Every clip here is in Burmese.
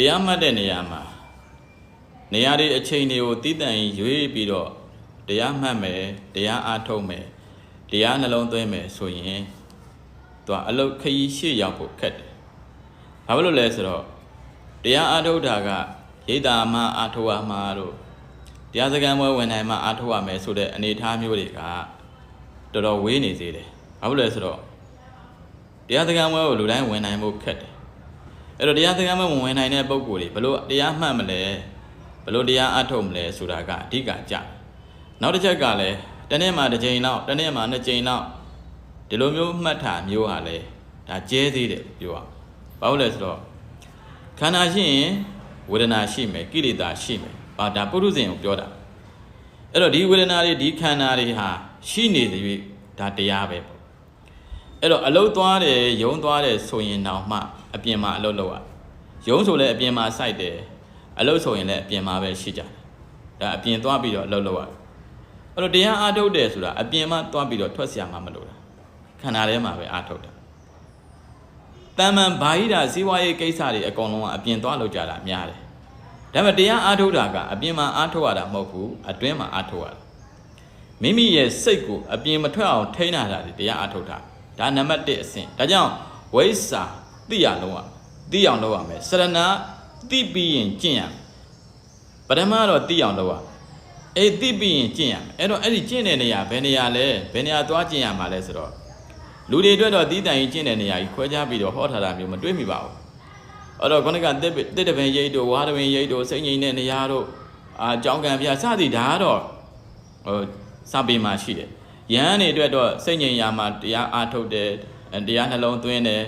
တရားမှတ်တဲ့နေရာမှာနေရာတွေအချိန်တွေကိုတည်တံ့ရင်ရွေးပြီးတော့တရားမှတ်မယ်တရားအားထုတ်မယ်တရားနှလုံးသွင်းမယ်ဆိုရင်သူကအလုတ်ခရီးရှေ့ရောက်ဖို့ခက်တယ်။ဘာဖြစ်လို့လဲဆိုတော့တရားအားထုတ်တာကရိတ်တာမှအားထုတ်ရမှာတို့တရားစခန်းပွဲဝင်နိုင်မှအားထုတ်ရမယ်ဆိုတဲ့အနေအထားမျိုးတွေကတော်တော်ဝေးနေသေးတယ်။ဘာဖြစ်လို့လဲဆိုတော့တရားစခန်းပွဲကိုလူတိုင်းဝင်နိုင်ဖို့ခက်တယ်။ အဲ့တော့တရားစခန်းပွဲဝင်ဝင်နိုင်တဲ့ပုံကိုယ်တွေဘလို့တရားမှတ်မလဲဘလို့တရားအားထုတ်မလဲဆိုတာကအဓိကကြတယ်။နောက်တစ်ချက်ကလည်းတစ်နေ့မှတစ်ကြိမ်လောက်တစ်နေ့မှနှစ်ကြိမ်လောက်ဒီလိုမျိုးမှတ်တာမျိုးဟာလေဒါကျဲသေးတယ်ပြောရ။ဘာလို့လဲဆိုတော့ခန္ဓာရှိရင်ဝေဒနာရှိမယ်ကိလေသာရှိမယ်။ဘာဒါပုရုဇဉ်ကိုပြောတာ။အဲ့တော့ဒီဝေဒနာတွေဒီခန္ဓာတွေဟာရှိနေသေး၍ဒါတရားပဲပေါ့။ အဲ့တော့အလုတ်သွားတယ်ရုံးသွားတယ်ဆိုရင်တော့မှအပြင်မှာအလုတ်လောက်ရရုံးဆိုလည်းအပြင်မှာစိုက်တယ်အလုတ်ဆိုရင်လည်းအပြင်မှာပဲရှိကြတယ်ဒါအပြင်သွားပြီးတော့အလုတ်လောက်ရအဲ့တော့တရားအားထုတ်တယ်ဆိုတာအပြင်မှာသွားပြီးတော့ထွက်ဆရာမှမလို့တာခန္ဓာထဲမှာပဲအားထုတ်တယ်တမန်ဘာဟိတာဇီဝရေးကိစ္စတွေအကုန်လုံးကအပြင်သွားလောက်ကြတာများတယ်ဒါပေမဲ့တရားအားထုတ်တာကအပြင်မှာအားထုတ်ရတာမဟုတ်ဘူးအတွင်းမှာအားထုတ်ရတာမိမိရဲ့စိတ်ကိုအပြင်မထွက်အောင်ထိန်းထားတာတရားအားထုတ်တာ ဒါနံပါတ်1အဆင့်။ဒါကြောင့်ဝိဇ္ဇာသိရလုံးရသိအောင်လုပ်ရမယ်။စရဏသိပြီးရင်ကျင့်ရမယ်။ပထမတော့သိအောင်လုပ်ရအေးသိပြီးရင်ကျင့်ရမယ်။အဲ့တော့အဲ့ဒီကျင့်တဲ့နေရာဘယ်နေရာလဲ။ဘယ်နေရာသွားကျင့်ရမှာလဲဆိုတော့လူတွေအတွက်တော့တီးတန်ရင်ကျင့်တဲ့နေရာကြီးခွဲခြားပြီးတော့ဟောထားတာမျိုးမတွေ့မိပါဘူး။အဲ့တော့ခုနကတစ်တစ်တပင်ရိတ်တို့ဝါတပင်ရိတ်တို့စိတ်ငြိမ်တဲ့နေရာတို့အာကြောင်းကံပြစသည်ဒါကတော့ဟိုစပေမှာရှိတယ်။ ယဟန်တွေအတွက်တော့စိတ်ငြိမ်ရာမှာတရားအားထုတ်တယ်တရားနှလုံးသွင်းတယ်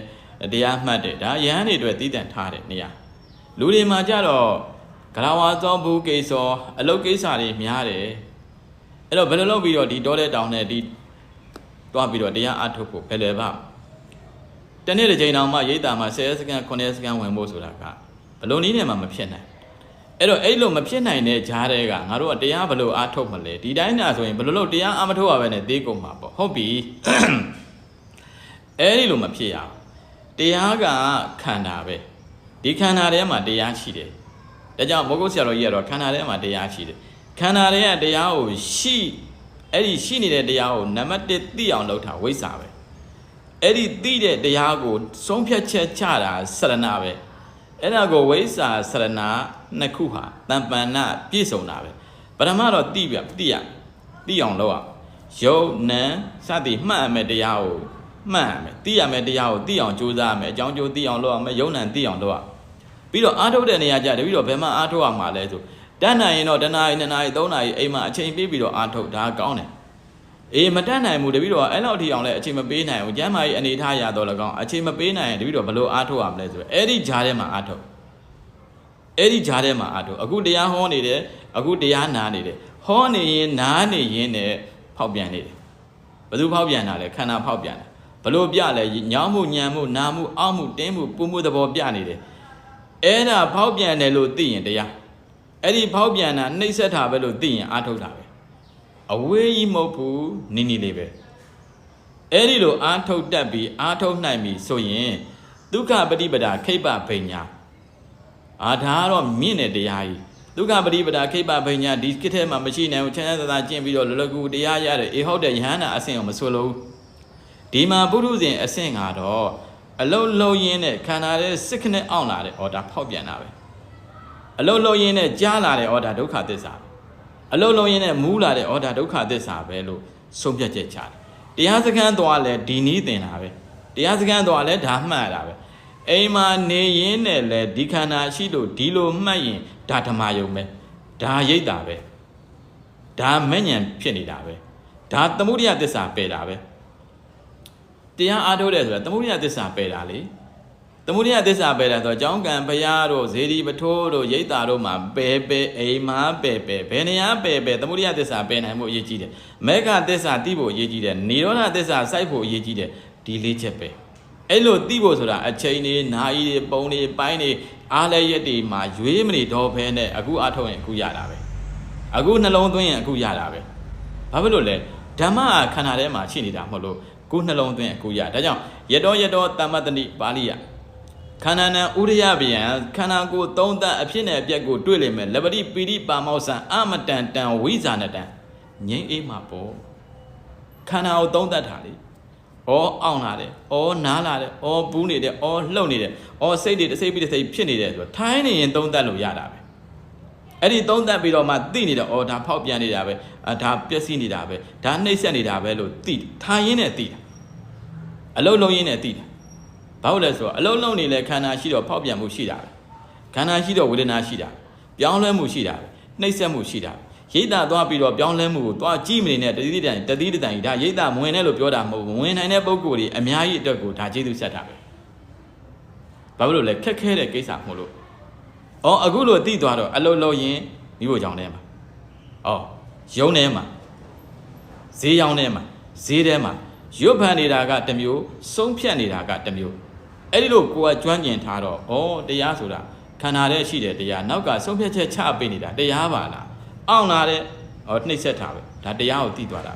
တရားမှတ်တယ်ဒါယဟန်တွေအတွက်တီးတန်ထားတဲ့နေရာ။လူတွေမှာကြတော့ကလာဝါသောဘူးကိစ္စအလုတ်ကိစ္စတွေများတယ်။အဲ့တော့ဘယ်လိုလုပ်ပြီးတော့ဒီတောတဲ့တောင်နဲ့ဒီတွားပြီးတော့တရားအားထုတ်ဖို့ဘယ်လဲပါတနေ့တစ်ချိန်တောင်မှရိတ်တာမှာ10စက္ကန့်9စက္ကန့်ဝင်ဖို့ဆိုတာကဘလို့နည်းနဲ့မှမဖြစ်နိုင် အဲ့တော့အဲ့လိုမဖြစ်နိုင်တဲ့ဂျားတွေကငါတို့ကတရားဘလို့အားထုတ်မလဲဒီတိုင်းနာဆိုရင်ဘလို့လို့တရားအားမထုတ်ရဘဲနဲ့သေးကုန်မှာပေါ့ဟုတ်ပြီအဲ့ဒီလိုမဖြစ်ရအောင်တရားကခန္ဓာပဲဒီခန္ဓာထဲမှာတရားရှိတယ်ဒါကြောင့်မိုးကုတ်ဆရာတော်ကြီးကတော့ခန္ဓာထဲမှာတရားရှိတယ်ခန္ဓာထဲကတရားကိုရှိအဲ့ဒီရှိနေတဲ့တရားကိုနံပါတ်1သိအောင်လုပ်တာဝိဇ္ဇာပဲအဲ့ဒီသိတဲ့တရားကိုဆုံးဖြတ်ချက်ချတာစရဏပဲအဲ့ဒါကိုဝိဇ္ဇာစရဏ နှစ်ခုဟာတံပန္နပြည့်စုံတာပဲပထမတော့သိပြသိရသိအောင်လုပ်ရယုံနံစသည်မှတ်အမယ်တရားကိုမှတ်ရမယ်သိရမယ်တရားကိုသိအောင်ကြိုးစားရမယ်အကြောင်းကျိုးသိအောင်လုပ်ရမယ်ယုံနံသိအောင်လုပ်ရပြီးတော့အားထုတ်တဲ့နေရာကြတယ်ပြီးတော့ဘယ်မှာအားထုတ်ရမှာလဲဆိုတန်းနိုင်ရင်တော့တနားရီနှစ်နာရီသုံးနာရီအိမ်မှာအချိန်ပေးပြီးတော့အားထုတ်ဒါကောင်းတယ်အေးမတတ်နိုင်ဘူးတပည့်တော်အဲ့လောက်ထိအောင်လဲအချိန်မပေးနိုင်ဘူးကျမ်းမာရေးအနေထားရတော့လကောင်းအချိန်မပေးနိုင်ရင်တပည့်တော်ဘယ်လိုအားထုတ်ရမလဲဆိုတော့အဲ့ဒီဂျားထဲမှာအားထုတ် အဲ့ဒီဂျားထဲမှာအားထုတ်အခုတရားဟောနေတယ်အခုတရားနာနေတယ်ဟောနေရင်နားနေရင်နဲ့ဖောက်ပြန်နေတယ်ဘယ်သူဖောက်ပြန်တာလဲခန္ဓာဖောက်ပြန်တယ်ဘလို့ပြလဲညောင်းမှုညံမှုနာမှုအောက်မှုတင်းမှုပူမှုသဘောပြနေတယ်အဲ့ဒါဖောက်ပြန်တယ်လို့သိရင်တရားအဲ့ဒီဖောက်ပြန်တာနှိမ့်ဆက်တာပဲလို့သိရင်အားထုတ်တာပဲအဝေးကြီးမဟုတ်ဘူးနိနိလေးပဲအဲ့ဒီလိုအားထုတ်တတ်ပြီးအားထုတ်နိုင်ပြီဆိုရင်ဒုက္ခပฏิပဒါခိပ္ပဗိညာ အာဒါကတော့မြင့်တဲ့တရားကြီးဒုက္ခပฏิပဒါခိပ္ပဗိညာဒီကိထဲမှာမရှိနိုင်ဘူးချမ်းသာသာကျင့်ပြီးတော့လောလကူတရားရတယ်အေဟုတ်တဲ့ယဟန္တာအဆင့်ကိုမဆွလို့ဒီမှာပုထုဇဉ်အဆင့်ကတော့အလုံးလုံးရင်းနဲ့ခန္ဓာရဲ့စိတ်ခနဲ့အောင့်လာတဲ့ဩဒါဖောက်ပြန်တာပဲအလုံးလုံးရင်းနဲ့ကြားလာတဲ့ဩဒါဒုက္ခသစ္စာအလုံးလုံးရင်းနဲ့မူးလာတဲ့ဩဒါဒုက္ခသစ္စာပဲလို့ဆုံးဖြတ်ချက်ချတယ်တရားစခန်းသွားလဲဒီနည်းတင်တာပဲတရားစခန်းသွားလဲဒါမှတ်ရတာပဲ အိမ်မှာနေရင်းနဲ့လဲဒီခန္ဓာရှိလို့ဒီလိုမှတ်ရင်ဒါဓမ္မယုံပဲဒါရိတ်တာပဲဒါမဲ့ညံဖြစ်နေတာပဲဒါသမုဒိယသစ္စာပယ်တာပဲတရားအားထုတ်တယ်ဆိုတာသမုဒိယသစ္စာပယ်တာလေသမုဒိယသစ္စာပယ်တာဆိုတော့ကျောင်းကံဘုရားတို့ဇေဒီပထိုးတို့ရိတ်တာတို့မှာပယ်ပယ်အိမ်မှာပယ်ပယ်ဘယ်နေရာပယ်ပယ်သမုဒိယသစ္စာပယ်နိုင်မှုအရေးကြီးတယ်မေဃသစ္စာသိဖို့အရေးကြီးတယ်နိရောဓသစ္စာစိုက်ဖို့အရေးကြီးတယ်ဒီလေးချက်ပဲ အဲ့လိုသိဖို့ဆိုတာအချိန်တွေနာရီတွေပုံတွေပိုင်းတွေအားလည်းရက်တွေမှာရွေးမနေတော့ဘဲနဲ့အခုအားထုတ်ရင်အခုရတာပဲအခုနှလုံးသွင်းရင်အခုရတာပဲဘာဖြစ်လို့လဲဓမ္မခန္ဓာထဲမှာရှိနေတာမဟုတ်လို့ကိုယ်နှလုံးသွင်းအခုရဒါကြောင့်ယတောယတောတမ္မတတိပါဠိယခန္ဓာနံဥရိယဗျံခန္ဓာကိုယ်သုံးသပ်အဖြစ်နဲ့အပျက်ကိုတွေ့လိမ့်မယ်လပတိပိရိပါမောဇံအမတန်တန်ဝိဇာနတံငြိမ်းအေးမှာပေါ့ခန္ဓာကိုသုံးသပ်တာလေ ဩအောင်လာတယ်ဩနားလာတယ်ဩပူးနေတယ်ဩလှုပ်နေတယ်ဩစိတ်တွေတစ်စိတ်ပြီးတစ်စိတ်ဖြစ်နေတယ်ဆိုတော့ထိုင်းနေရင်သုံးသပ်လို့ရတာပဲအဲ့ဒီသုံးသပ်ပြီးတော့မှသိနေတော့ဩဒါဖောက်ပြန်နေတာပဲအာဒါပျက်စီးနေတာပဲဒါနှိမ့်ဆက်နေတာပဲလို့သိထိုင်းရင်းနဲ့သိတာအလုံးလုံးရင်းနဲ့သိတာဘာလို့လဲဆိုတော့အလုံးလုံးနေလဲခန္ဓာရှိတော့ဖောက်ပြန်မှုရှိတာပဲခန္ဓာရှိတော့ဝေဒနာရှိတာပြောင်းလဲမှုရှိတာပဲနှိမ့်ဆက်မှုရှိတာ ရိတ်တာသွားပြီးတော့ပြောင်းလဲမှုကိုသွားကြည့်မနေနဲ့တတိတန်တတိတန်ဒါရိတ်တာမဝင်နဲ့လို့ပြောတာမဟုတ်ဘူးဝင်နိုင်တဲ့ပုံကိုယ်တွေအများကြီးအတွက်ကိုဒါကျေးဇူးဆက်တာပဲဘာလို့လဲခက်ခဲတဲ့ကိစ္စမဟုတ်လို့အော်အခုလို့သိသွားတော့အလုံးလုံးရင်မိဖို့ကြောင့်ထဲမှာအော်ယုံထဲမှာဈေးရောင်းထဲမှာဈေးထဲမှာရွတ်ဖန်နေတာကတစ်မျိုးဆုံးဖြတ်နေတာကတစ်မျိုးအဲ့ဒီလိုကိုကကျွမ်းကျင်ထားတော့ဩတရားဆိုတာခန္ဓာထဲရှိတယ်တရားနောက်ကဆုံးဖြတ်ချက်ချပေးနေတာတရားပါလား အောင့်လာတဲ့ဩနှိမ့်ဆက်တာပဲဒါတရားကိုသိသွားတာ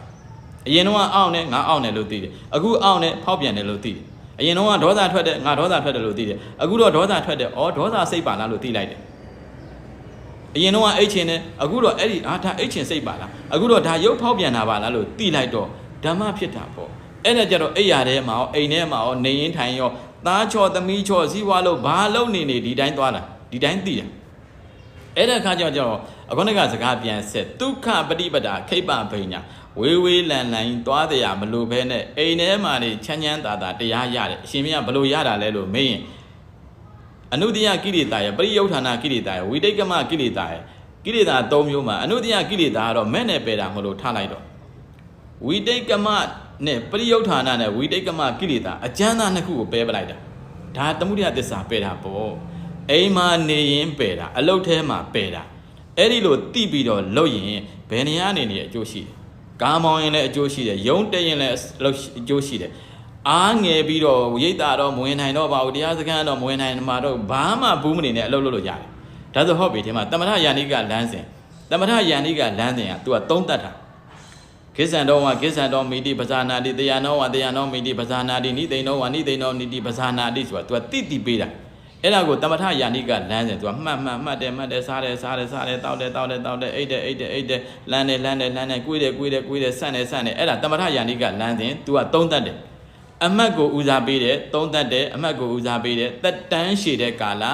အရင်တော့အောင့်နေငါအောင့်နေလို့သိတယ်အခုအောင့်နေဖောက်ပြန်တယ်လို့သိတယ်အရင်တော့ဒေါသထွက်တယ်ငါဒေါသထွက်တယ်လို့သိတယ်အခုတော့ဒေါသထွက်တယ်ဩဒေါသစိတ်ပါလားလို့သိလိုက်တယ်အရင်တော့အိတ်ချင်တယ်အခုတော့အဲ့ဒီအာဒါအိတ်ချင်စိတ်ပါလားအခုတော့ဒါရုပ်ဖောက်ပြန်တာပါလားလို့သိလိုက်တော့ဓမ္မဖြစ်တာပေါ့အဲ့ဒါကြတော့အိယာထဲမှာရောအိမ်ထဲမှာရောနေရင်ထိုင်ရောသားချော်သမီးချော်စည်းဝါလို့ဘာလုံးနေနေဒီတိုင်းသွားတာဒီတိုင်းသိတာအဲ့ဒါခါကျတော့ အခုနကစကားပြန်ဆက်ဒုက္ခပฏิပဒါခိပ္ပဗိညာဝေးဝေးလန်လန်သွားတရားမလို့ဘဲနဲ့အိမ်ထဲမှာနေချမ်းချမ်းသာသာတရားရတယ်အရှင်မင်းကဘလို့ရတာလဲလို့မေးရင်အနုတ္တိယကိလေသာရပရိယုဌာဏကိလေသာရဝိတိတ်ကမကိလေသာရကိလေသာ၃မျိုးမှာအနုတ္တိယကိလေသာကတော့မဲ့နဲ့ပယ်တာမလို့ထားလိုက်တော့ဝိတိတ်ကမနဲ့ပရိယုဌာဏနဲ့ဝိတိတ်ကမကိလေသာအကျမ်းသာနှစ်ခုကိုပယ်ပလိုက်တာဒါသမုဒိယသစ္စာပယ်တာပေါ့အိမ်မှာနေရင်ပယ်တာအလုတ်ထဲမှာပယ်တာ အဲ့ဒီလိုတိပြီးတော့လုပ်ရင်ဘယ်နေရာနေနေအကျိုးရှိတယ်ကားမောင်းရင်လည်းအကျိုးရှိတယ်ယုံတက်ရင်လည်းအလုပ်အကျိုးရှိတယ်အားငယ်ပြီးတော့ရိတ်တာတော့မဝင်နိုင်တော့ပါဘူးတရားစခန်းတော့မဝင်နိုင်မှာတော့ဘာမှဘူးမနေနဲ့အလုပ်လုပ်လို့ရတယ်ဒါဆိုဟုတ်ပြီဒီမှာတမထယာနိကလမ်းစဉ်တမထယာနိကလမ်းစဉ်က तू ကသုံးတတ်တာကိစ္ဆံတော်ဝကိစ္ဆံတော်မိတိပဇာနာတိတယနောဝတယနောမိတိပဇာနာတိနိသိဏောဝနိသိဏောနိတိပဇာနာတိဆိုတာ तू တိတိပေးတာ အဲ့ဒါကိုတမထယာနိကလမ်းစဉ်သူကမှတ်မှတ်မှတ်တယ်မှတ်တယ်စားတယ်စားတယ်စားတယ်တောက်တယ်တောက်တယ်တောက်တယ်အိတ်တယ်အိတ်တယ်အိတ်တယ်လမ်းတယ်လမ်းတယ်လမ်းတယ်ကိုွေးတယ်ကိုွေးတယ်ကိုွေးတယ်ဆန့်တယ်ဆန့်တယ်အဲ့ဒါတမထယာနိကလမ်းစဉ်သူကသုံးတတ်တယ်အမတ်ကိုဦးစားပေးတယ်သုံးတတ်တယ်အမတ်ကိုဦးစားပေးတယ်တက်တန်းရှည်တဲ့ကာလ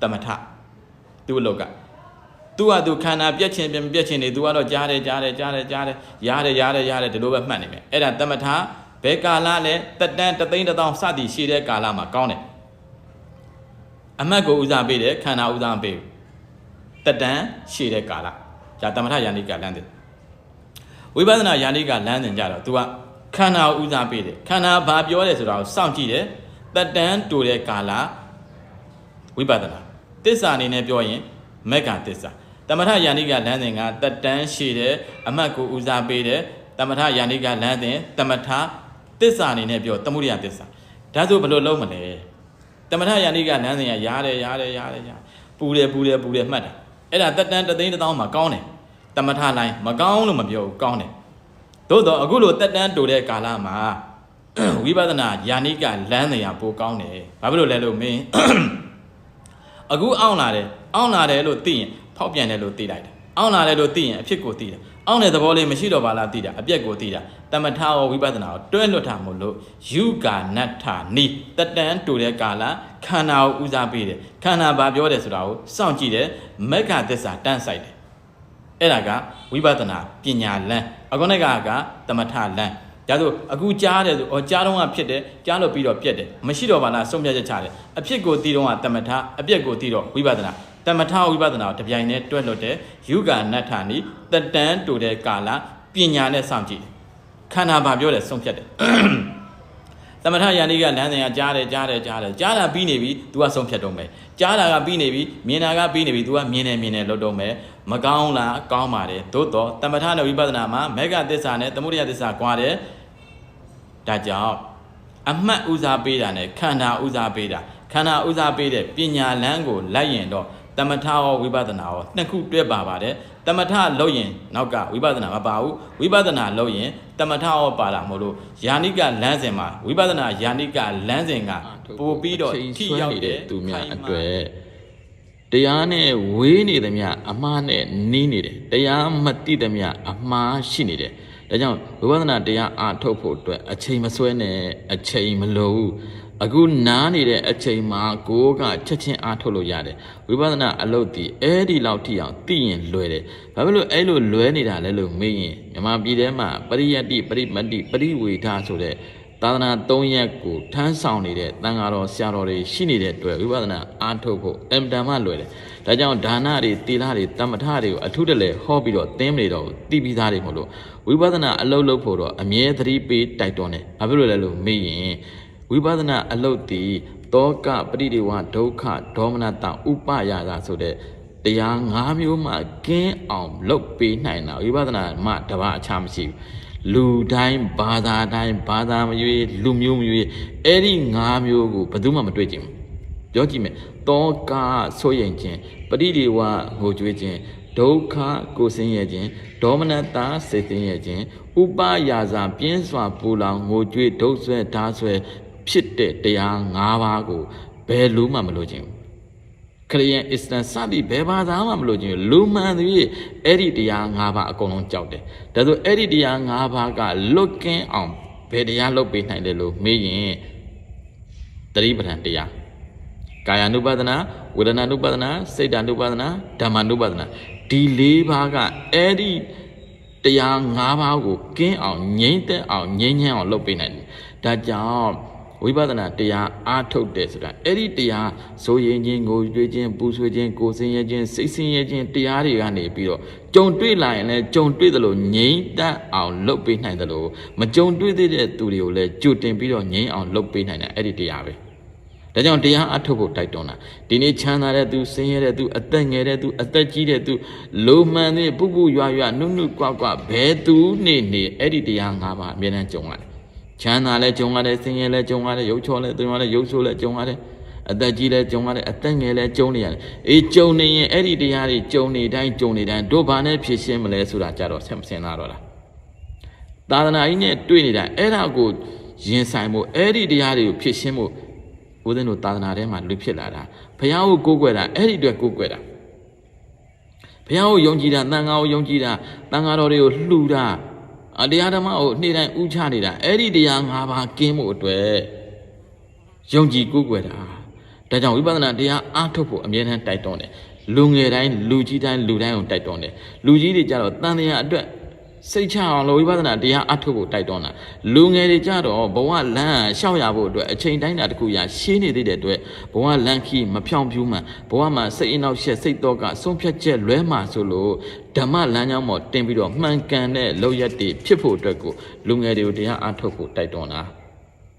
တမထသူ့အလုပ်ကသူ့ဟာသူခန္ဓာပြက်ချင်းပြက်ချင်းနေသူကတော့ကြားတယ်ကြားတယ်ကြားတယ်ကြားတယ်ရားတယ်ရားတယ်ရားတယ်ဒီလိုပဲမှတ်နေမယ်အဲ့ဒါတမထဘယ်ကာလလဲတက်တန်းတသိန်းတထောင်စသည်ရှည်တဲ့ကာလမှာကောင်းတယ် အမတ်ကိုဦးစားပေးတယ်ခန္ဓာဦးစားမပေးဘူးတက်တန်းရှိတဲ့ကာလဒါတမထယာနိကလမ်းတယ်ဝိပဿနာယာနိကလမ်းစဉ်ကြတော့ तू ကခန္ဓာကိုဦးစားပေးတယ်ခန္ဓာဘာပြောတယ်ဆိုတာကိုစောင့်ကြည့်တယ်တက်တန်းတူတဲ့ကာလဝိပဿနာတစ္ဆာအနေနဲ့ပြောရင်မက္ကတစ္ဆာတမထယာနိကလမ်းစဉ်ကတက်တန်းရှိတယ်အမတ်ကိုဦးစားပေးတယ်တမထယာနိကလမ်းစဉ်တမထတစ္ဆာအနေနဲ့ပြောတမှုရိယတစ္ဆာဒါဆိုဘယ်လိုလုပ်မလဲ တမထယာနိကလမ်းစဉ်ကရားတယ်ရားတယ်ရားတယ်ရားပူတယ်ပူတယ်ပူတယ်မှတ်တာအဲ့ဒါတက်တန်းတသိန်းတစ်သောင်းမှာကောင်းတယ်တမထလိုင်းမကောင်းလို့မပြောဘူးကောင်းတယ်သို့တော့အခုလိုတက်တန်းတူတဲ့ကာလမှာဝိပဿနာယာနိကလမ်းစဉ်ကပိုကောင်းတယ်ဘာဖြစ်လို့လဲလို့မင်းအခုအောင်းလာတယ်အောင်းလာတယ်လို့သိရင်ဖောက်ပြန်တယ်လို့သိလိုက်တယ်အောင်းလာတယ်လို့သိရင်အဖြစ်ကိုသိတယ် အောင်းတဲ့သဘောလေးမရှိတော့ပါလားသိတာအပြက်ကိုသိတာတမထရောဝိပဿနာကိုတွဲလွတ်တာမို့လို့ယူကာနတ္ထနိတတန်တူတဲ့ကာလခန္ဓာကိုဦးစားပေးတယ်ခန္ဓာဘာပြောတယ်ဆိုတာကိုစောင့်ကြည့်တယ်မက္ခသစ္စာတန်းဆိုင်တယ်အဲ့ဒါကဝိပဿနာပညာလမ်းအခုနကကတမထလမ်းဒါဆိုအခုကြားတယ်ဆိုဩကြားတော့ကဖြစ်တယ်ကြားလို့ပြီးတော့ပြက်တယ်မရှိတော့ပါလားဆုံးဖြတ်ချက်ချတယ်အဖြစ်ကိုတီးတော့ကတမထအပြက်ကိုတီးတော့ဝိပဿနာ တမထဝိပဿနာကိုတပြိုင်တည်းတွဲလွတ်တယ်ယူကာနတ္ထနိတတန်တူတဲ့ကာလပညာနဲ့စောင့်ကြည့်တယ်ခန္ဓာဘာပြောတယ်ဆုံးဖြတ်တယ်သမထယာနိကလမ်းစဉ်ကကြားတယ်ကြားတယ်ကြားတယ်ကြားတာပြီးနေပြီ तू ကဆုံးဖြတ်တော့မယ်ကြားတာကပြီးနေပြီမြင်တာကပြီးနေပြီ तू ကမြင်တယ်မြင်တယ်လို့တော့မယ်မကောင်းလားကောင်းပါတယ်သို့တော့သမထနဲ့ဝိပဿနာမှာမေဃသစ္စာနဲ့သမုဒယသစ္စာကွာတယ်ဒါကြောင့်အမှတ်ဥစားပေးတာနဲ့ခန္ဓာဥစားပေးတာခန္ဓာဥစားပေးတဲ့ပညာလမ်းကိုလိုက်ရင်တော့ တမထရောဝိပဿနာရောနှစ်ခုတွဲပါပါတယ်တမထလုပ်ရင်နောက်ကဝိပဿနာမပါဘူးဝိပဿနာလုပ်ရင်တမထရောပါလာမလို့ယာနိကလမ်းစဉ်မှာဝိပဿနာယာနိကလမ်းစဉ်ကပို့ပြီးတော့ထိရောက်တဲ့သူများအတွက်တရားနဲ့ဝေးနေသမျှအမှားနဲ့နီးနေတယ်တရားမတိသမျှအမှားရှိနေတယ်ဒါကြောင့်ဝိပဿနာတရားအားထုတ်ဖို့အတွက်အချိန်မဆွဲနဲ့အချိန်မလိုဘူး အခုနားနေတဲ့အချိန်မှာကိုယ်ကချက်ချင်းအားထုတ်လို့ရတယ်ဝိပဿနာအလုပ်ဒီအဲ့ဒီလောက်ထိအောင်သိရင်လွယ်တယ်ဘာဖြစ်လို့အဲ့လိုလွယ်နေတာလဲလို့မေးရင်မြန်မာပြည်ထဲမှာပရိယတ္တိပရိမတ္တိပရိဝေဒဆိုတဲ့သာသနာ၃ရက်ကိုထမ်းဆောင်နေတဲ့တန်ဃာတော်ဆရာတော်တွေရှိနေတဲ့အတွက်ဝိပဿနာအားထုတ်ဖို့အင်တန်မှလွယ်တယ်။ဒါကြောင့်ဒါနတွေသီလတွေတမ္ပထတွေကိုအထုတလဲဟောပြီးတော့သင်မနေတော့ဘူးသိပြီးသားတွေမလို့ဝိပဿနာအလုပ်လုပ်ဖို့တော့အမြဲသတိပေးတိုက်တွန်းတယ်။ဘာဖြစ်လို့လဲလို့မေးရင် ဝိပဿနာအလုပ်တည်တောကပရိဒေဝဒုက္ခဒေါမနတဥပယတာဆိုတဲ့တရား၅မျိုးမှကင်းအောင်လုပ်ပေးနိုင်တာဝိပဿနာမှတပါအခြားမရှိဘူးလူတိုင်းဘာသာတိုင်းဘာသာမရွေးလူမျိုးမရွေးအဲ့ဒီ၅မျိုးကိုဘယ်သူမှမတွေ့ကြဘူးပြောကြည့်မယ်တောကဆိုရင်ချင်းပရိဒီဝငိုကြွေးခြင်းဒုက္ခကိုဆင်းရဲခြင်းဒေါမနတာစေသိရဲခြင်းဥပယာဇာပြင်းစွာပူလောင်ငိုကြွေးဒုတ်ဆွဲဓာဆွဲ ဖြစ်တဲ့တရား၅ပါးကိုဘယ်လူမှမလို့ခြင်းဘူး ခရိယန်အစ္စလမ်စသည်ဘယ်ဘာသာမှမလို့ချင်းလူမှန်သည်အဲ့ဒီတရား၅ပါးအကုန်လုံးကြောက်တယ်ဒါဆိုအဲ့ဒီတရား၅ပါးကလွတ်ကင်းအောင်ဘယ်တရားလုပ်ပေးနိုင်တယ်လို့မေးရင်တတိပဋ္ဌာန်တရားကာယ ानु ပါဒနာဝေဒနာ ानु ပါဒနာစိတ် ानु ပါဒနာဓမ္မ ानु ပါဒနာဒီ၄ပါးကအဲ့ဒီတရား၅ပါးကိုကင်းအောင်ငြိမ့်သက်အောင်ငြိမ်းချမ်းအောင်လုပ်ပေးနိုင်တယ်ဒါကြောင့် ဝိပဿနာတရားအားထုတ်တယ်ဆိုတာအဲ့ဒီတရားဇိုရင်ချင်းငိုကြွေးခြင်းပူဆွေးခြင်းကိုယ်ဆင်းရဲခြင်းစိတ်ဆင်းရဲခြင်းတရားတွေကနေပြီးတော့ကြုံတွေ့လာရင်လည်းကြုံတွေ့သလိုငြိမ့်တတ်အောင်လုပ်ပေးနိုင်တယ်လို့မကြုံတွေ့သေးတဲ့သူတွေကိုလည်းကြိုတင်ပြီးတော့ငြိမ့်အောင်လုပ်ပေးနိုင်တယ်အဲ့ဒီတရားပဲဒါကြောင့်တရားအထုတ်ဖို့တိုက်တွန်းတာဒီနေ့ချမ်းသာတဲ့သူဆင်းရဲတဲ့သူအသက်ငယ်တဲ့သူအသက်ကြီးတဲ့သူလိုမှန်တဲ့ပုပ္ပုရွာရွာနုနုကွာကွာဘယ်သူနေနေအဲ့ဒီတရား၅ပါးအမြဲတမ်းကြုံရတယ် ချမ်းသာလဲကြုံရတယ်ဆင်းရဲလဲကြုံရတယ်ရုပ်ချောလဲကြုံရတယ်ရုပ်ဆိုးလဲကြုံရတယ်အသက်ကြီးလဲကြုံရတယ်အသက်ငယ်လဲကြုံနေရတယ်အေးကြုံနေရင်အဲ့ဒီတရားတွေကြုံနေတိုင်းကြုံနေတိုင်းတို့ဘာနဲ့ဖြည့်ရှင်းမလဲဆိုတာကြတော့ဆက်မစင်လာတော့လားသာသနာကြီးနဲ့တွေ့နေတိုင်းအဲ့ဒါကိုရင်ဆိုင်ဖို့အဲ့ဒီတရားတွေကိုဖြည့်ရှင်းဖို့ဦးဇင်းတို့သာသနာထဲမှာလူဖြစ်လာတာဘုရားကိုကိုးကွယ်တာအဲ့ဒီအတွက်ကိုးကွယ်တာဘုရားကိုယုံကြည်တာတန်ခါကိုယုံကြည်တာတန်ခါတော်တွေကိုလှူတာ အတရားဓမ္မကိုနေ့တိုင်းဥချနေတာအဲ့ဒီတရား၅ပါးကင်းဖို့အတွက်ယုံကြည်ကိုးကွယ်တာဒါကြောင့်ဝိပဿနာတရားအားထုတ်ဖို့အမြဲတမ်းတိုက်တွန်းတယ်လူငယ်တိုင်းလူကြီးတိုင်းလူတိုင်းကိုတိုက်တွန်းတယ်လူကြီးတွေကြတော့တန်တရားအတွက် စိတ်ချအောင်လို့ဝိပဿနာတရားအားထုတ်ဖို့တိုက်တွန်းတာလူငယ်တွေကြတော့ဘဝလမ်းရှောက်ရဖို့အတွက်အချိန်တိုင်းတာတစ်ခုရရှင်းနေသေးတဲ့အတွက်ဘဝလမ်းခီးမဖြောင်ပြူးမှဘဝမှာစိတ်အနှောက်ယှက်စိတ်တော့ကဆုံးဖြတ်ချက်လွဲမှာဆိုလို့ဓမ္မလမ်းကြောင်းပေါ်တင်ပြီးတော့မှန်ကန်တဲ့လောက်ရက်တွေဖြစ်ဖို့အတွက်ကိုလူငယ်တွေကိုတရားအားထုတ်ဖို့တိုက်တွန်းတာ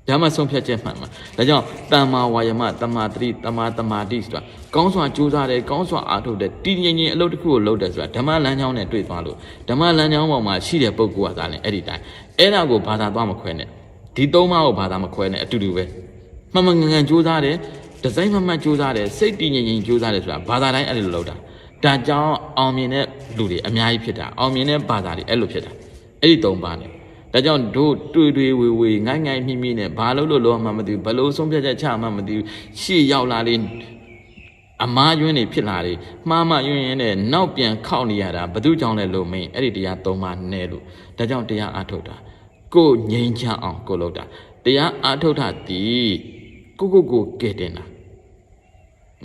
ဓမ္မဆုံးဖြတ်ချက်မှန်မှာဒါကြောင့်တမ္မာဝါယမတမ္မာတတိတမ္မာတမာတိဆိုတာကောင်းစွာကြိုးစားတယ်ကောင်းစွာအားထုတ်တယ်တည်ငြိမ်ငြိမ်အလုပ်တစ်ခုကိုလုပ်တယ်ဆိုတာဓမ္မလမ်းကြောင်းနဲ့တွေ့သွားလို့ဓမ္မလမ်းကြောင်းပေါ်မှာရှိတဲ့ပုဂ္ဂိုလ်ကသာလည်းအဲ့ဒီတိုင်းအဲ့ဒါကိုဘာသာသွားမခွဲနဲ့ဒီသုံးပါးကိုဘာသာမခွဲနဲ့အတူတူပဲမှန်မှန်ကန်ကန်ကြိုးစားတယ်ဒီဇိုင်းမှန်မှန်ကြိုးစားတယ်စိတ်တည်ငြိမ်ငြိမ်ကြိုးစားတယ်ဆိုတာဘာသာတိုင်းအဲ့လိုလုပ်တာဒါကြောင့်အောင်မြင်တဲ့လူတွေအများကြီးဖြစ်တာအောင်မြင်တဲ့ဘာသာတွေအဲ့လိုဖြစ်တာအဲ့ဒီသုံးပါးနဲ့ ဒါကြောင့်တို့တွေ့တွေ့ဝေဝေငိုင်းငိုင်းမိမိနဲ့ဘာလို့လို့လောမှမသိဘူးဘလို့ဆုံးဖြတ်ချက်ချမှမသိဘူးရှေ့ရောက်လာလေအမားယွင်းနေဖြစ်လာလေမှားမှယွင်းရင်နဲ့နောက်ပြန်ခောက်နေရတာဘသူကြောင့်လဲလို့မင်းအဲ့ဒီတရားသုံးပါနဲ့လို့ဒါကြောင့်တရားအားထုတ်တာကိုငြိမ်းချမ်းအောင်ကိုလုပ်တာတရားအားထုတ်တာဒီကိုကိုကိုကဲတင်တာ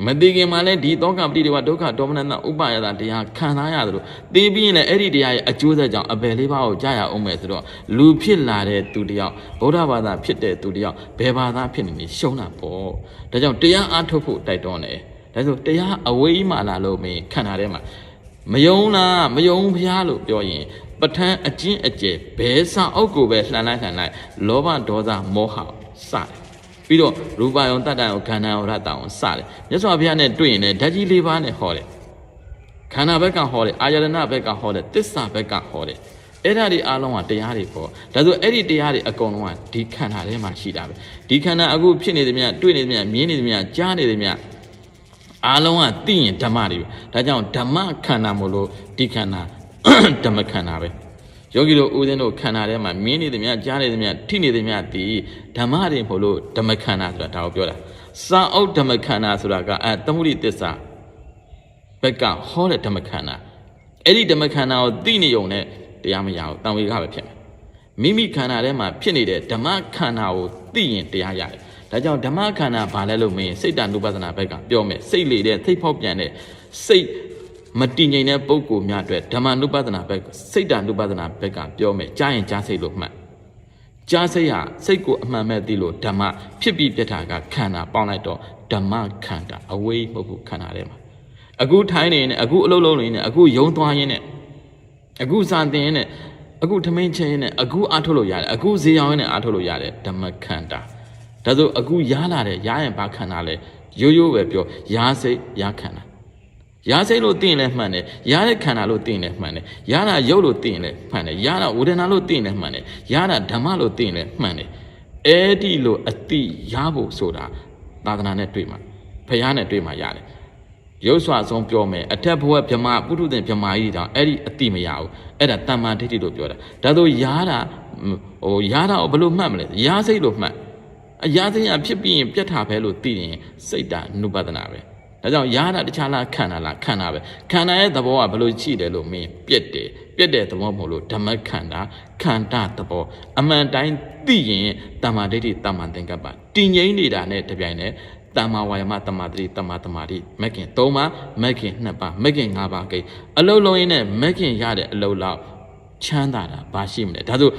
မတိခင်မှာလည်းဒီတောကပတိတွေကဒုက္ခဒေါမနတဥပယတာတရားခံစားရတယ်လို့သိပြီးရင်လည်းအဲ့ဒီတရားရဲ့အကျိုးဆက်ကြောင့်အပယ်လေးပါးကိုကြားရအောင်မယ်ဆိုတော့လူဖြစ်လာတဲ့သူတယောက်ဗုဒ္ဓဘာသာဖြစ်တဲ့သူတယောက်ဘယ်ဘာသာဖြစ်နေနေရှုံးတာပေါ့ဒါကြောင့်တရားအားထုတ်ဖို့တိုက်တွန်းတယ်ဒါဆိုတရားအဝေးမှလာလို့မင်းခန္ဓာထဲမှာမယုံလားမယုံဖျားလို့ပြောရင်ပဋ္ဌာန်းအကျင့်အကျယ်ဘဲစာအုပ်ကိုပဲလှန်လိုက်လှန်လိုက်လောဘဒေါသမောဟစတယ် ပြီးတော့ရူပယုံတတ္တယုံခန္ဓာယုံရတ္တယုံစတယ်မြတ်စွာဘုရားနဲ့တွေ့ရင်လည်းဓာတ်ကြီး၄ပါးနဲ့ဟောတယ်ခန္ဓာဘက်ကဟောတယ်အာယတနာဘက်ကဟောတယ်တစ္ဆာဘက်ကဟောတယ်အဲ့ဒါတွေအားလုံးကတရားတွေပေါ့ဒါဆိုအဲ့ဒီတရားတွေအကုန်လုံးကဒီခန္ဓာထဲမှာရှိတာပဲဒီခန္ဓာအခုဖြစ်နေသမျှတွေ့နေသမျှမြင်နေသမျှကြားနေသမျှအားလုံးကသိရင်ဓမ္မတွေပဲဒါကြောင့်ဓမ္မခန္ဓာမို့လို့ဒီခန္ဓာဓမ္မခန္ဓာပဲ ယောဂီတို့ဦးဇင်းတို့ခန္ဓာထဲမှာမြင်းနေသမျှကြားနေသမျှထိနေသမျှဒီဓမ္မတွေမို့လို့ဓမ္မခန္ဓာဆိုတာဒါကိုပြောတာစာအုပ်ဓမ္မခန္ဓာဆိုတာကအဲသမုဒိတစ္ဆာဘက်ကဟောတဲ့ဓမ္မခန္ဓာအဲ့ဒီဓမ္မခန္ဓာကိုသိနေုံနဲ့တရားမရဘူးတန်ဝေကပဲဖြစ်မယ်မိမိခန္ဓာထဲမှာဖြစ်နေတဲ့ဓမ္မခန္ဓာကိုသိရင်တရားရတယ်။ဒါကြောင့်ဓမ္မခန္ဓာဘာလဲလို့မင်းစိတ်တ ानु ပဒနာဘက်ကပြောမယ်စိတ်လေတဲ့သိဖောက်ပြန်တဲ့စိတ် မတည်ငြိမ်တဲ့ပုံကိုများအတွက်ဓမ္မ ानु ပဒနာဘက်စိတ်တ ानु ပဒနာဘက်ကပြောမယ်ကြားရင်ကြားစိတ်လို့မှတ်ကြားစိတ်ဟာစိတ်ကိုအမှန်မဲ့သိလို့ဓမ္မဖြစ်ပြီးပြတ်တာကခန္ဓာပေါင်းလိုက်တော့ဓမ္မခန္ဓာအဝေးမဟုတ်ဘူးခန္ဓာထဲမှာအခုထိုင်းနေနေအခုအလုံးလုံးနေနေအခုယုံသွားရင်းနဲ့အခုစာသင်ရင်းနဲ့အခုထမင်းချင်းရင်းနဲ့အခုအားထုတ်လို့ရတယ်အခုဈေးရောင်းရင်းနဲ့အားထုတ်လို့ရတယ်ဓမ္မခန္ဓာဒါဆိုအခုရားလာတယ်ရားရင်ဘာခန္ဓာလဲရိုးရိုးပဲပြောရားစိတ်ရားခန္ဓာ ရားစိတ်လို့သိရင်လည်းမှန်တယ်ရားတဲ့ခန္ဓာလို့သိရင်လည်းမှန်တယ်ရားတာရုပ်လို့သိရင်လည်းမှန်တယ်ရားတာဝေဒနာလို့သိရင်လည်းမှန်တယ်ရားတာဓမ္မလို့သိရင်လည်းမှန်တယ်အဲ့ဒီလိုအတိရဖို့ဆိုတာသာသနာနဲ့တွေ့မှာဖះနဲ့တွေ့မှာရတယ်ရုပ်စွာဆုံးပြောမယ်အထက်ဘဝဗြဟ္မာပုထုဇဉ်ဗြဟ္မာကြီးတောင်အဲ့ဒီအတိမရဘူးအဲ့ဒါတမ္မာဒိဋ္ဌိလို့ပြောတာဒါဆိုရားတာဟိုရားတာကိုဘယ်လိုမှတ်မလဲရားစိတ်လို့မှတ်အရားစိတ်ကဖြစ်ပြီးရင်ပြတ်တာပဲလို့သိရင်စိတ်တာနုပဒနာပဲ ဒါကြောင့်ရားတာတခြားလားခန္ဓာလားခန္ဓာပဲခန္ဓာရဲ့သဘောကဘယ်လိုရှိတယ်လို့မင်းပြက်တယ်ပြက်တဲ့သဘောမဟုတ်လို့ဓမ္မခန္ဓာခန္ဓာသဘောအမှန်တိုင်းသိရင်တမ္မာဒိဋ္ဌိတမ္မာသင်္ကပ္ပတည်ငြိမ်နေတာနဲ့တပြိုင်တည်းတမ္မာဝါယမတမ္မာတတိတမ္မာတမာတိမက်ကင်၃ပါးမက်ကင်၂ပါးမက်ကင်၅ပါးကိအလုံးလုံးရင်းနဲ့မက်ကင်ရတဲ့အလုံးလောက်ချမ်းသာတာဘာရှိမလဲဒါဆို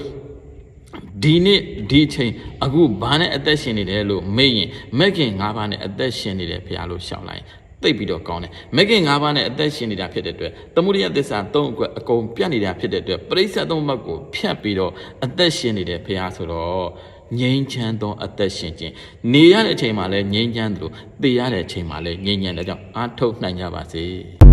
ဒီနေ့ဒီအချိန်အခုဘာနဲ့အသက်ရှင်နေတယ်လို့မေ့ရင်မက်ကင်၅ပါးနဲ့အသက်ရှင်နေတယ်ဘုရားလို့ရှောက်လိုက်သိပ်ပြီးတော့ကောင်းတယ်မက်ကင်၅ပါးနဲ့အသက်ရှင်နေတာဖြစ်တဲ့အတွက်သမုဒိယသစ္စာ၃အကွက်အကုန်ပြတ်နေတာဖြစ်တဲ့အတွက်ပရိစ္ဆေသုံးဘက်ကိုဖြတ်ပြီးတော့အသက်ရှင်နေတယ်ဘုရားဆိုတော့ငြိမ်းချမ်းသောအသက်ရှင်ခြင်းနေရတဲ့အချိန်မှာလည်းငြိမ်းချမ်းသလိုသိရတဲ့အချိန်မှာလည်းငြိမ်းချမ်းတဲ့ကြောင့်အားထုတ်နိုင်ကြပါစေ